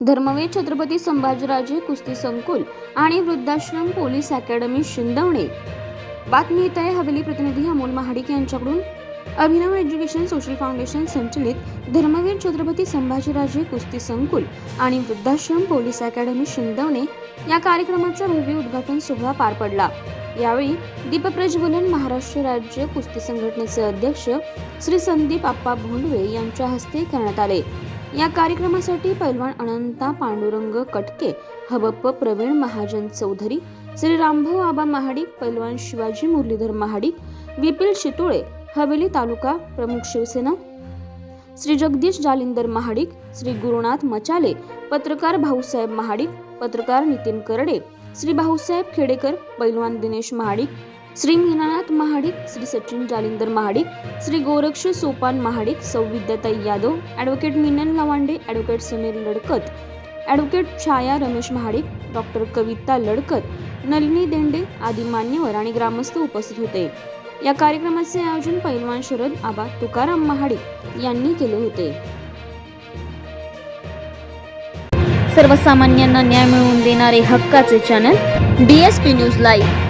धर्मवीर छत्रपती संभाजीराजे कुस्ती संकुल आणि वृद्धाश्रम पोलीस अकॅडमी शिंदवणे. बातमी येत आहे हवेली प्रतिनिधी अमोल महाडिक यांच्याकडून. अभिनव एज्युकेशन सोशल फाउंडेशन संचलित धर्मवीर छत्रपती संभाजीराजे कुस्ती संकुल आणि वृद्धाश्रम पोलीस अकॅडमी शिंदवणे या कार्यक्रमाचा भव्य उद्घाटन सोहळा पार पडला. यावेळी दीपप्रज्वलन महाराष्ट्र राज्य कुस्ती संघटनेचे अध्यक्ष श्री संदीप आप्पा भोंडवे यांच्या हस्ते करण्यात आले. या कार्यक्रमासाठी पैलवान अनंता पांडुरंग कटके हबप्प प्रवीण महाजन चौधरी श्री रामभाऊ आबा महाडिक पैलवान शिवाजी मुरलीधर महाडिक विपिल शितोळे हवेली तालुका प्रमुख शिवसेना श्री जगदीश जालिंदर महाडिक श्री गुरुनाथ मचाले पत्रकार भाऊसाहेब महाडिक पत्रकार नितीन करडे श्री भाऊसाहेब खेडेकर पैलवान दिनेश महाडिक श्री मीनानाथ महाडिक श्री सचिन जालिंदर महाडिक श्री गोरक्ष सोपान महाडिक सौ Vidyatai Yadav advocate Minan Lavande advocate Sameer Ladkat advocate Chhaya Ramesh Mahadik doctor Kavita Ladkat Nalini Dende आदी मान्यवर आणि ग्रामस्थ उपस्थित होते. या कार्यक्रमाचे आयोजन पैलवान शरद आबा तुकाराम महाडिक यांनी केले होते. सर्वसामान्यांना न्याय मिळवून देणारे हक्काचे channel D S P news live